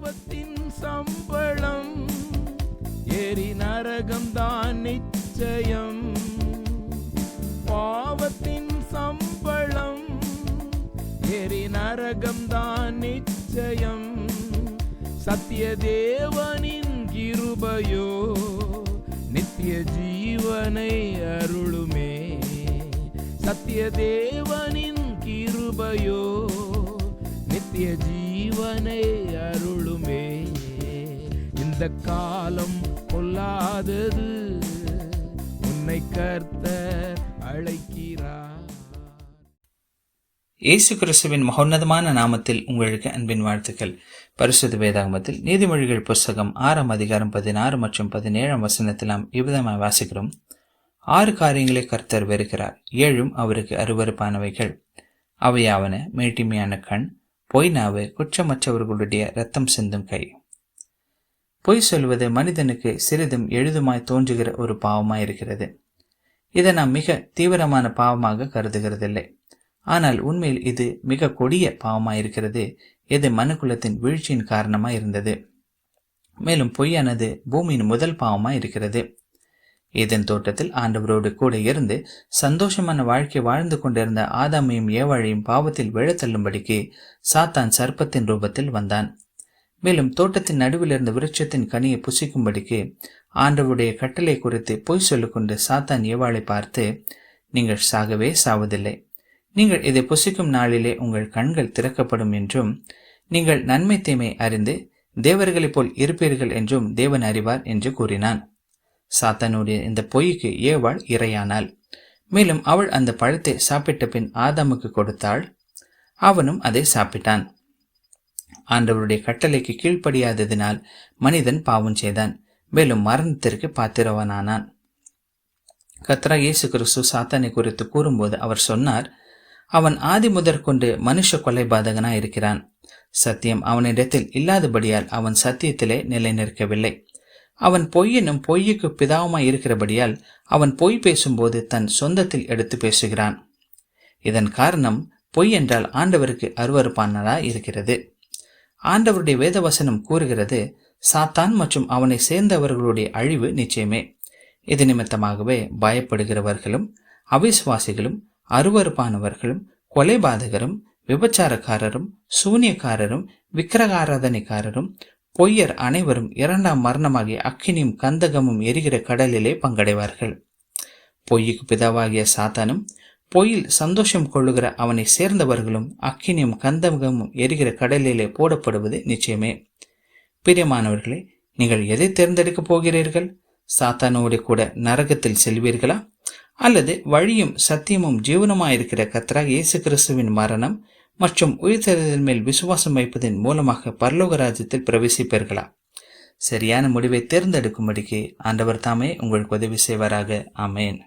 பாவத்தின் சம்பளம். எரி நரகம்தான் நிச்சயம். பாவத்தின் சம்பளம். எரி நரகம்தான் நிச்சயம். சத்திய தேவனின் கிருபையோ நித்திய ஜீவனை அருளுமே. சத்திய தேவனின் கிருபையோ நித்திய ஜீவனை அருளுமே. இந்த காலம் பொல்லாதது உன்னை கர்த்தர் அழைக்கிறார். இயேசு கிறிஸ்துவின் மகோன்னதமான நாமத்தில் உங்களுக்கு அன்பின் வாழ்த்துக்கள். பரிசுத்த வேதாகமத்தில் நீதிமொழிகள் புஸ்தகம் ஆறாம் அதிகாரம் பதினாறு மற்றும் பதினேழாம் வசனத்தில் நாம் இவ்விதமாக வாசிக்கிறோம். ஆறு காரியங்களை கர்த்தர் வெறுக்கிறார். ஏழும் அவருக்கு அருவருப்பானவைகள். அவையாவன மேட்டிமையான கண் பொய் நாவு குற்றமற்றவர்களுடைய ரத்தம் சிந்தும் கை. பொய் சொல்வது மனிதனுக்கு சிறிதும் எழுதுமாய் தோன்றுகிற ஒரு பாவமாய் இருக்கிறது. இதை நாம் மிக தீவிரமான பாவமாக கருதுகிறதில்லை. ஆனால் உண்மையில் இது மிக கொடிய பாவமாயிருக்கிறது இது மனுக்குலத்தின் வீழ்ச்சியின் காரணமாய் இருந்தது. மேலும் பொய்யானது பூமியின் முதல் பாவமாய் இருக்கிறது. ஏதன் தோட்டத்தில் ஆண்டவரோடு கூட இருந்து சந்தோஷமான வாழ்க்கை வாழ்ந்து கொண்டிருந்த ஆதாமையும் ஏவாழையும் பாவத்தில் விழத்தள்ளும்படிக்கு சாத்தான் சர்ப்பத்தின் ரூபத்தில் வந்தான். மேலும் தோட்டத்தின் நடுவில் இருந்த விருட்சத்தின் கனியை புசிக்கும்படிக்கு ஆண்டவருடைய கட்டளை குறித்து பொய் சொல்லிக்கொண்டு சாத்தான் ஏவாளை பார்த்து நீங்கள் சாகவே சாவதில்லை. நீங்கள் இதை புசிக்கும் நாளிலே உங்கள் கண்கள் திறக்கப்படும் என்றும் நீங்கள் நன்மை தீமை அறிந்து தேவர்களைப் போல் இருப்பீர்கள் என்றும் தேவன் அறிவார் என்று கூறினான். சாத்தானுடைய இந்த பொய்க்கு ஏவாள் இரையானாள் மேலும் அவள் அந்த பழத்தை சாப்பிட்ட பின் ஆதாமுக்கு கொடுத்தாள். அவனும் அதை சாப்பிட்டான். ஆண்டவருடைய கட்டளைக்கு கீழ்ப்படியாததினால் மனிதன் பாவம் செய்தான். மேலும் மரணத்திற்கு பாத்திரவனானான். கத்ரா இயேசு கிறிஸ்து சாத்தானை குறித்து கூறும்போது அவர் சொன்னார் அவன் ஆதி முதற்கொண்டு மனுஷ கொலைபாதகனாய் இருக்கிறான் சத்தியம் அவனிடத்தில் இல்லாதபடியால் அவன் சத்தியத்திலே நிலை நிற்கவில்லை அவன் பொய்யனும் பொய்யுக்கு பிதாவுமாய் இருக்கிறபடியால் அவன் பொய் பேசும்போது தன் சொந்தத்தில் எடுத்து பேசுகிறான். இதன் காரணம் பொய் என்றால் ஆண்டவருக்கு அருவறுப்பானதா இருக்கிறது. ஆண்டவருடைய வேதவசனம் கூறுகிறது சாத்தான் மற்றும் அவனை சேர்ந்தவர்களுடைய அழிவு நிச்சயமே. இது நிமித்தமாகவே பயப்படுகிறவர்களும் அவிசுவாசிகளும் அருவறுப்பானவர்களும் கொலைபாதகரும் விபச்சாரக்காரரும் சூனியக்காரரும் விக்கிரகாராதனைக்காரரும் பொய்யர் அனைவரும் இரண்டாம் மரணமாகிய அக்கினியும் கந்தகமும் எரிகிற கடலிலே பங்கடைவார்கள். பொய்யுக்கு பிதாவாகிய சாத்தானும் பொய்யில் சந்தோஷம் கொள்ளுகிற அவனை சேர்ந்தவர்களும் அக்கினியும் கந்தகமும் எரிகிற கடலிலே போடப்படுவது நிச்சயமே. பிரியமானவர்களே நீங்கள் எதை தேர்ந்தெடுக்கப் போகிறீர்கள்? சாத்தானோடு கூட நரகத்தில் செல்வீர்களா? அல்லது வழியும் சத்தியமும் ஜீவனமாயிருக்கிற கத்ரா இயேசு கிறிஸ்துவின் மரணம் மற்றும் உயிர்த்தெழுதல் மேல் விசுவாசம் வைப்பதன் மூலமாக பரலோக ராஜ்யத்தில் பிரவேசிப்பீர்களா? சரியான முடிவை தேர்ந்தெடுக்கும்படிக்கு ஆண்டவர் தாமே உங்களுக்கு உதவி செய்வாராக. ஆமேன்.